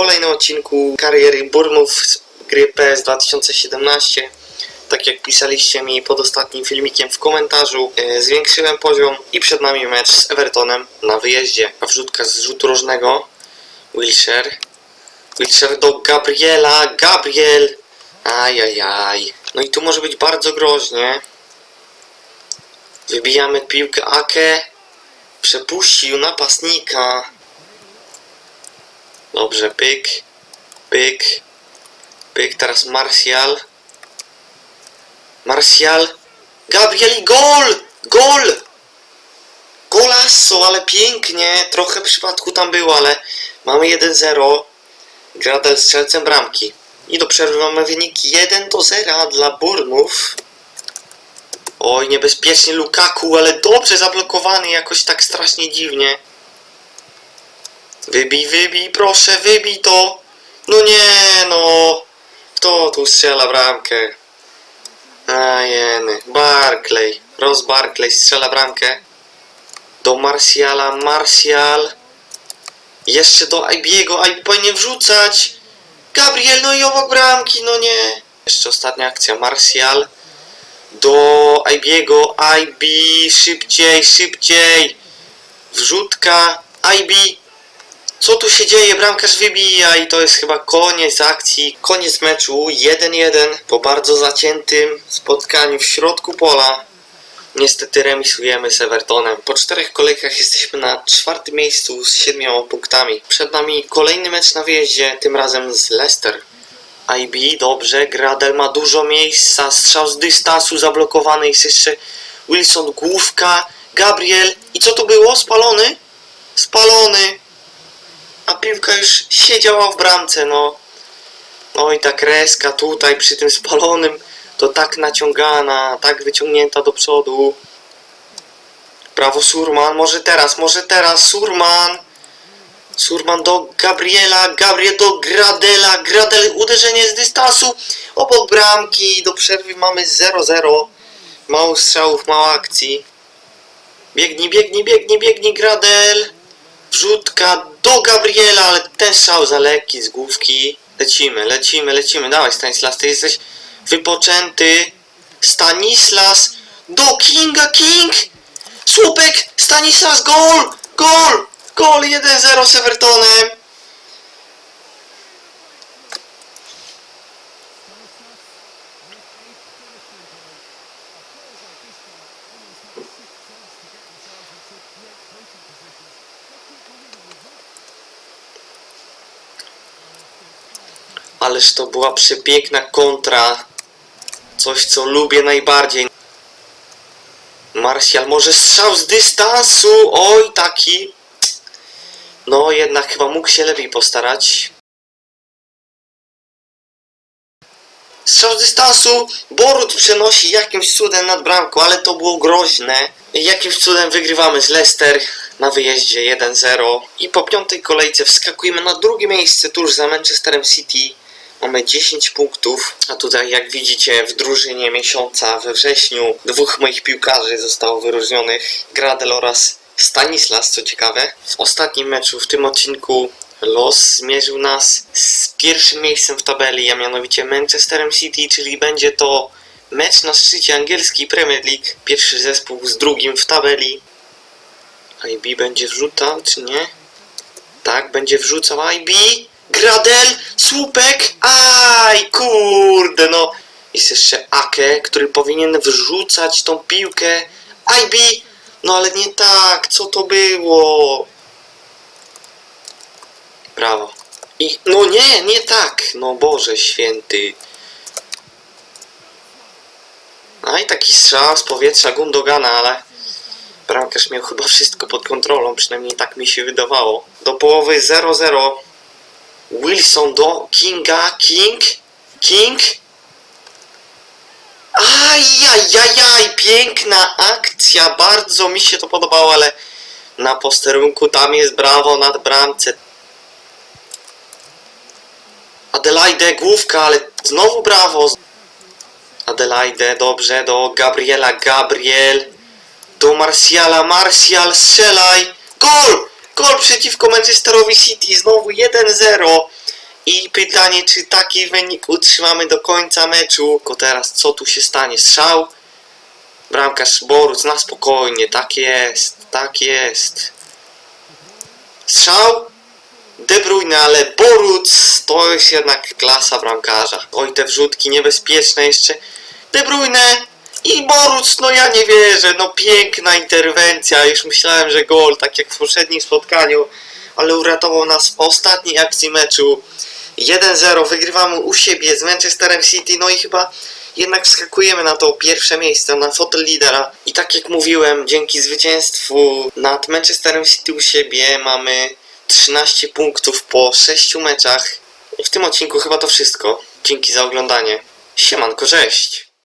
kolejnym odcinku kariery Burmów z gry PS 2017. Tak jak pisaliście mi pod ostatnim filmikiem w komentarzu, e, zwiększyłem poziom i przed nami mecz z Evertonem na wyjeździe. A wrzutka z rzutu rożnego. Wilshire. Wilshire do Gabriela. Gabriel! Ajajaj. No i tu może być bardzo groźnie. Wybijamy piłkę Ake. Przepuścił napastnika. Dobrze, pyk, pyk, pyk, teraz Martial. Martial. Gabriel gol! Gol! Golasso, ale pięknie. Trochę przypadku tam było, ale mamy 1-0. Gradel strzelcem bramki. I do przerwy mamy wynik 1 do 0 dla Burnów. Oj, niebezpiecznie Lukaku, ale dobrze zablokowany jakoś tak strasznie dziwnie. Wybij, wybij, proszę, wybij to. No nie, no. Kto tu strzela bramkę? A jeny. Barclay. Ross Barclay strzela bramkę. Do Martiala. Martial. Jeszcze do Aibiego. Aibi powinien wrzucać. Gabriel, no i obok bramki, no nie. Jeszcze ostatnia akcja. Martial. Do Aibiego. Aibi. Szybciej, szybciej. Wrzutka. Aibi. Co tu się dzieje? Bramkarz wybija i to jest chyba koniec akcji, koniec meczu 1-1 po bardzo zaciętym spotkaniu w środku pola. Niestety remisujemy z Evertonem. Po czterech kolejkach jesteśmy na czwartym miejscu z siedmioma punktami. Przed nami kolejny mecz na wyjeździe, tym razem z Leicester. IB, dobrze, Gradel ma dużo miejsca, strzał z dystansu zablokowany, jest jeszcze Wilson, główka, Gabriel i co to było? Spalony? Spalony! A piłka już siedziała w bramce, no. No i ta kreska tutaj przy tym spalonym to tak naciągana, tak wyciągnięta do przodu. Brawo Surman, może teraz, może teraz Surman. Surman do Gabriela, Gabriel do Gradela, Gradel uderzenie z dystansu obok bramki, do przerwy mamy 0-0. Mało strzałów, mało akcji. Biegnij, biegnij, biegnij, biegnij Gradel. Wrzutka do Gabriela, ale ten strzał za lekki z główki. Lecimy, lecimy, lecimy. Dawaj Stanislas, ty jesteś wypoczęty. Stanislas do Kinga, King! Słupek, Stanislas, gol! Gol! Gol 1-0 z Evertonem. Ależ to była przepiękna kontra. Coś, co lubię najbardziej. Martial może strzał z dystansu. Oj, taki. No, jednak chyba mógł się lepiej postarać. Strzał z dystansu. Borut przenosi jakimś cudem nad bramką, ale to było groźne. Jakimś cudem wygrywamy z Leicester na wyjeździe 1-0. I po piątej kolejce wskakujemy na drugie miejsce tuż za Manchesterem City. Mamy 10 punktów, a tutaj jak widzicie w drużynie miesiąca we wrześniu dwóch moich piłkarzy zostało wyróżnionych, Gradel oraz Stanislas, co ciekawe. W ostatnim meczu w tym odcinku los zmierzył nas z pierwszym miejscem w tabeli, a mianowicie Manchesterem City, czyli będzie to mecz na szczycie angielskiej Premier League. Pierwszy zespół z drugim w tabeli. IB będzie wrzucał, czy nie? Tak, będzie wrzucał IB. Gradel, słupek, aj, kurde, no. Jest jeszcze Ake, który powinien wrzucać tą piłkę. IB, no ale nie tak, co to było? Brawo. I, no nie, nie tak, no Boże święty. No i taki strzał z powietrza Gundogana, ale bramkarz miał chyba wszystko pod kontrolą, przynajmniej tak mi się wydawało. Do połowy 0-0. Wilson do Kinga, King, King. Ajajajaj, piękna akcja, bardzo mi się to podobało, ale na posterunku tam jest brawo nad bramce. Adelaide, główka, ale znowu brawo. Adelaide, dobrze, do Gabriela, Gabriel. Do Martiala, Martial, strzelaj. Gol! Gol przeciwko Manchesterowi City, znowu 1-0. I pytanie, czy taki wynik utrzymamy do końca meczu? Tylko teraz, co tu się stanie? Strzał? Bramkarz Boruc, na spokojnie, tak jest, tak jest. Strzał? De Bruyne, ale Boruc to jest jednak klasa bramkarza. Oj, te wrzutki niebezpieczne jeszcze. De Bruyne i Boruc, no ja nie wierzę, no piękna interwencja. Już myślałem, że gol, tak jak w poprzednim spotkaniu, ale uratował nas w ostatniej akcji meczu. 1-0, wygrywamy u siebie z Manchesterem City, no i chyba jednak wskakujemy na to pierwsze miejsce, na fotel lidera. I tak jak mówiłem, dzięki zwycięstwu nad Manchesterem City u siebie mamy 13 punktów po 6 meczach. I w tym odcinku chyba to wszystko. Dzięki za oglądanie. Siemanko, cześć!